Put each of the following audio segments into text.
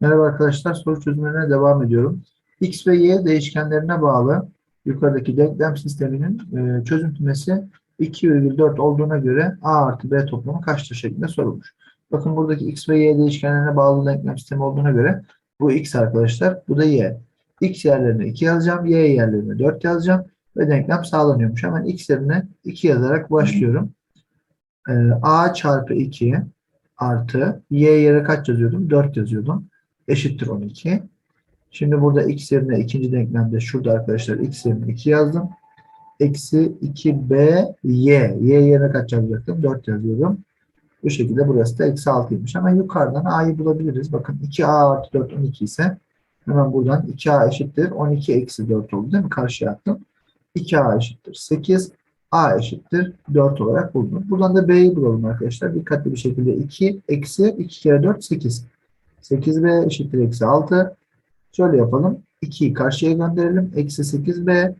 Merhaba arkadaşlar, soru çözümlerine devam ediyorum. X ve Y değişkenlerine bağlı yukarıdaki denklem sisteminin e, çözüm kümesi 2,4 olduğuna göre A artı B toplamı kaçtır şeklinde sorulmuş. Bakın buradaki X ve Y değişkenlerine bağlı denklem sistemi olduğuna göre bu X arkadaşlar, bu da Y. X yerlerine 2 yazacağım, Y yerlerine 4 yazacağım ve denklem sağlanıyormuş. Hemen X yerine 2 yazarak başlıyorum. E, A çarpı 2 artı Y yere kaç yazıyordum? 4 yazıyordum eşittir 12. Şimdi burada x yerine ikinci denklemde şurada arkadaşlar x yerine 2 yazdım. Eksi 2b y. Y yerine kaç yazacaktım? 4 yazıyorum. Bu şekilde burası da eksi 6'ymış. Hemen yukarıdan a'yı bulabiliriz. Bakın 2a artı 4 12 ise hemen buradan 2a eşittir. 12 eksi 4 oldu değil mi? Karşıya attım. 2a eşittir 8. a eşittir 4 olarak buldum. Buradan da b'yi bulalım arkadaşlar. Dikkatli bir şekilde 2 eksi 2 kere 4 8. 8b eşittir eksi 6. Şöyle yapalım. 2'yi karşıya gönderelim. Eksi 8b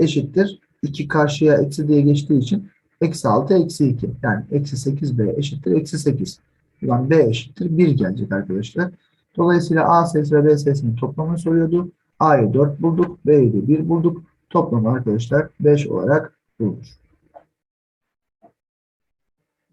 eşittir. 2 karşıya eksi diye geçtiği için eksi 6 eksi 2. Yani eksi 8b eşittir eksi 8. Yani b eşittir 1 gelecek arkadaşlar. Dolayısıyla a sayısı ve b sayısının toplamını soruyordu. a'yı 4 bulduk. b'yi de 1 bulduk. Toplamı arkadaşlar 5 olarak bulmuş.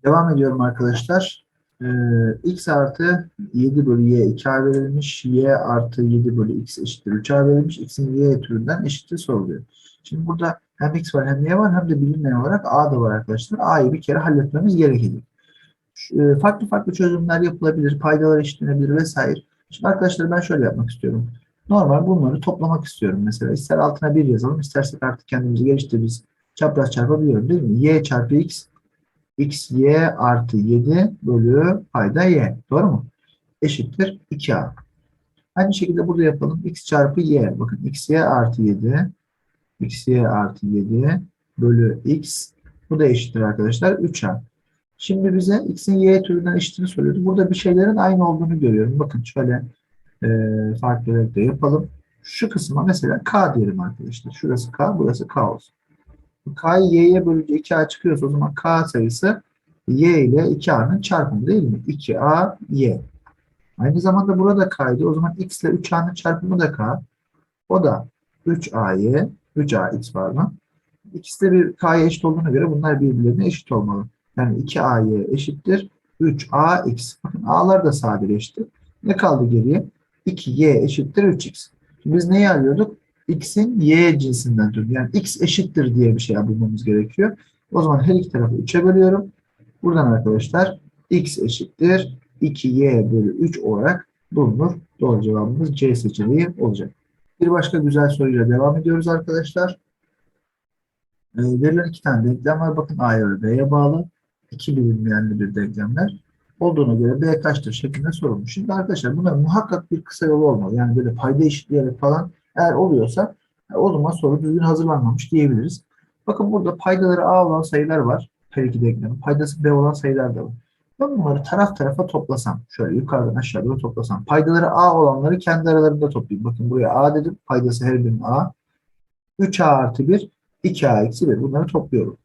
Devam ediyorum arkadaşlar. Ee, x artı 7 bölü y 2a verilmiş. y artı 7 bölü x eşittir 3a verilmiş. x'in y türünden eşittir soruluyor. Şimdi burada hem x var hem y var hem de bilinmeyen olarak a da var arkadaşlar. a'yı bir kere halletmemiz gerekecek. Şu, farklı farklı çözümler yapılabilir. Paydalar eşitlenebilir vesaire. Şimdi arkadaşlar ben şöyle yapmak istiyorum. Normal bunları toplamak istiyorum mesela. İster altına 1 yazalım istersek artık kendimizi geliştiririz. Çapraz çarpabiliyorum değil mi? y çarpı x x y artı 7 bölü payda y. Doğru mu? Eşittir 2a. Aynı şekilde burada yapalım. x çarpı y. Bakın x y artı 7 x y artı 7 bölü x. Bu da eşittir arkadaşlar 3a. Şimdi bize x'in y türünden eşitini soruyordu. Burada bir şeylerin aynı olduğunu görüyorum. Bakın şöyle e, farklı renkte yapalım. Şu kısma mesela k diyelim arkadaşlar. Şurası k, burası k olsun. K'yı y'ye bölünce 2a çıkıyorsa o zaman k sayısı y ile 2a'nın çarpımı değil mi? 2a y. Aynı zamanda burada k'ydı. O zaman x ile 3a'nın çarpımı da k. O da 3a'y, 3ax pardon. İkisi de bir k'ya eşit olduğuna göre bunlar birbirlerine eşit olmalı. Yani 2a'y eşittir 3ax. Bakın a'lar da sadeleşti. Ne kaldı geriye? 2y eşittir 3x. Şimdi biz neyi arıyorduk? X'in y cinsinden türü. Yani x eşittir diye bir şey bulmamız gerekiyor. O zaman her iki tarafı 3'e bölüyorum. Buradan arkadaşlar x eşittir 2y bölü 3 olarak bulunur. Doğru cevabımız C seçeneği olacak. Bir başka güzel soruyla devam ediyoruz arkadaşlar. E, verilen iki tane denklem var. Bakın A'ya ve B'ye bağlı. iki bilinmeyenli bir denklemler. Olduğuna göre B kaçtır şeklinde sorulmuş. Şimdi arkadaşlar bunların muhakkak bir kısa yolu olmalı. Yani böyle payda eşitleyerek falan eğer oluyorsa o zaman soru düzgün hazırlanmamış diyebiliriz. Bakın burada paydaları A olan sayılar var. Her iki denklemin. Paydası B olan sayılar da var. Ben bunları taraf tarafa toplasam, şöyle yukarıdan aşağı doğru toplasam, paydaları A olanları kendi aralarında toplayayım. Bakın buraya A dedim, paydası her birinin A. 3A artı 1, 2A eksi 1. Bunları topluyorum.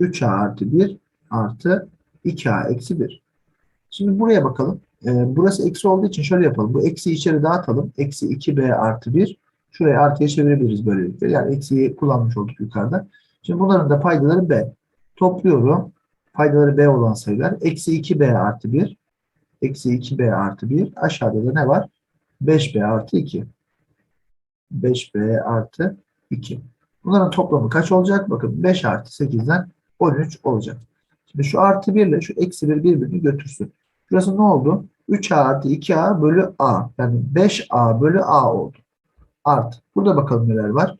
3A artı 1 artı 2A eksi 1. Şimdi buraya bakalım. Ee, burası eksi olduğu için şöyle yapalım. Bu eksi içeri dağıtalım. Eksi 2B artı 1. Şuraya artıya çevirebiliriz böylelikle. Yani eksiyi kullanmış olduk yukarıda. Şimdi bunların da paydaları B. Topluyorum. Paydaları B olan sayılar. Eksi 2B artı 1. Eksi 2B artı 1. Aşağıda da ne var? 5B artı 2. 5B artı 2. Bunların toplamı kaç olacak? Bakın 5 artı 8'den 13 olacak. Şimdi şu artı 1 ile şu eksi 1 birbirini götürsün. Şurası ne oldu? 3A artı 2A bölü A. Yani 5A bölü A oldu. Art. Burada bakalım neler var.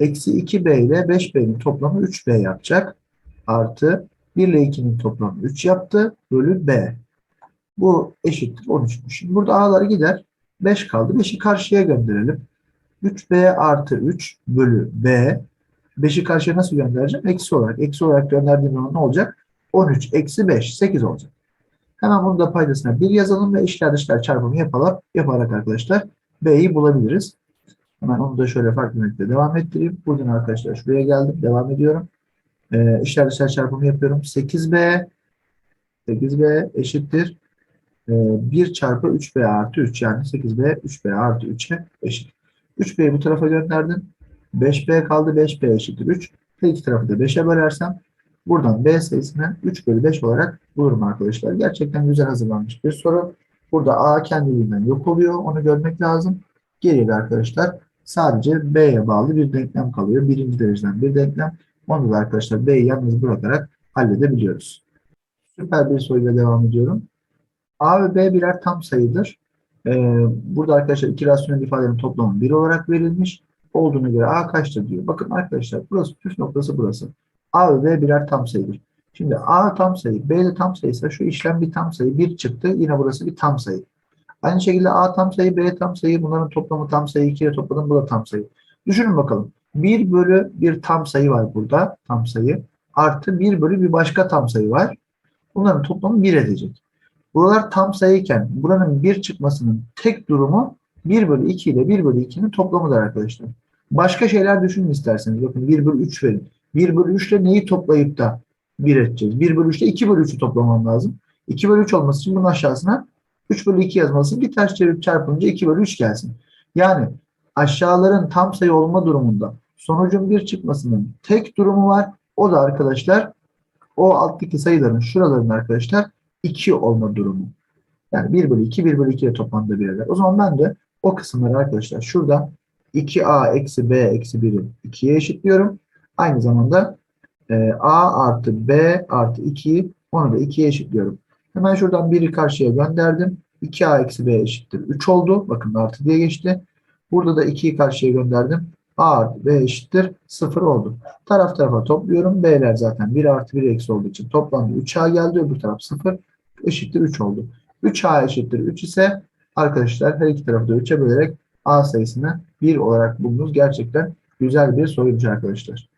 Eksi 2B ile 5B'nin toplamı 3B yapacak. Artı 1 ile 2'nin toplamı 3 yaptı. Bölü B. Bu eşittir 13'müş. Şimdi burada A'ları gider. 5 kaldı. 5'i karşıya gönderelim. 3B artı 3 bölü B. 5'i karşıya nasıl göndereceğim? Eksi olarak. Eksi olarak gönderdiğim zaman ne olacak? 13 eksi 5. 8 olacak. Hemen bunu da paydasına 1 yazalım ve içler dışlar çarpımı yapalım. Yaparak arkadaşlar B'yi bulabiliriz. Hemen onu da şöyle farklı renkte devam ettireyim. Buradan arkadaşlar şuraya geldim. Devam ediyorum. Ee, içler dışlar çarpımı yapıyorum. 8B 8B eşittir. 1 çarpı 3b artı 3 yani 8b 3b artı 3'e eşit. 3b'yi bu tarafa gönderdim. 5b kaldı 5b eşittir 3. Her iki tarafı da 5'e bölersem buradan b sayısını 3 bölü 5 olarak bulurum arkadaşlar. Gerçekten güzel hazırlanmış bir soru. Burada a kendiliğinden yok oluyor. Onu görmek lazım. Geriye arkadaşlar sadece b'ye bağlı bir denklem kalıyor. Birinci dereceden bir denklem. Onu da arkadaşlar b'yi yalnız bırakarak halledebiliyoruz. Süper bir soruyla devam ediyorum. A ve B birer tam sayıdır. Ee, burada arkadaşlar iki rasyonel ifadelerin toplamı 1 olarak verilmiş. Olduğuna göre A kaçtır diyor. Bakın arkadaşlar burası püf noktası burası. A ve B birer tam sayıdır. Şimdi A tam sayı, B de tam sayıysa şu işlem bir tam sayı. 1 çıktı. Yine burası bir tam sayı. Aynı şekilde A tam sayı, B tam sayı. Bunların toplamı tam sayı. 2 ile topladım. Bu da tam sayı. Düşünün bakalım. 1 bölü bir tam sayı var burada. Tam sayı. Artı 1 bölü bir başka tam sayı var. Bunların toplamı 1 edecek. Buralar tam sayıyken buranın 1 çıkmasının tek durumu 1 bölü 2 ile 1 bölü 2'nin toplamıdır arkadaşlar. Başka şeyler düşünün isterseniz. Bakın 1 bölü 3 verin. 1 bölü 3 ile neyi toplayıp da 1 edeceğiz? 1 bölü 3 ile 2 bölü 3'ü toplamam lazım. 2 bölü 3 olması için bunun aşağısına 3 bölü 2 yazmalısın. Bir ters çevirip çarpınca 2 bölü 3 gelsin. Yani aşağıların tam sayı olma durumunda sonucun 1 çıkmasının tek durumu var. O da arkadaşlar o alttaki sayıların şuraların arkadaşlar 2 olma durumu. Yani 1 bölü 2, 1 bölü 2 ile toplamda bir eder. O zaman ben de o kısımları arkadaşlar şurada 2a eksi b eksi 1'i 2'ye eşitliyorum. Aynı zamanda e, a artı b artı 2'yi onu da 2'ye eşitliyorum. Hemen şuradan 1'i karşıya gönderdim. 2a eksi b eşittir 3 oldu. Bakın artı diye geçti. Burada da 2'yi karşıya gönderdim. a artı b eşittir 0 oldu. Taraf tarafa topluyorum. b'ler zaten 1 artı 1 eksi olduğu için toplamda 3a geldi. Öbür taraf 0 eşittir 3 oldu. 3a eşittir 3 ise arkadaşlar her iki tarafı da 3'e bölerek a sayısını 1 olarak buldunuz. Gerçekten güzel bir soruymuş arkadaşlar.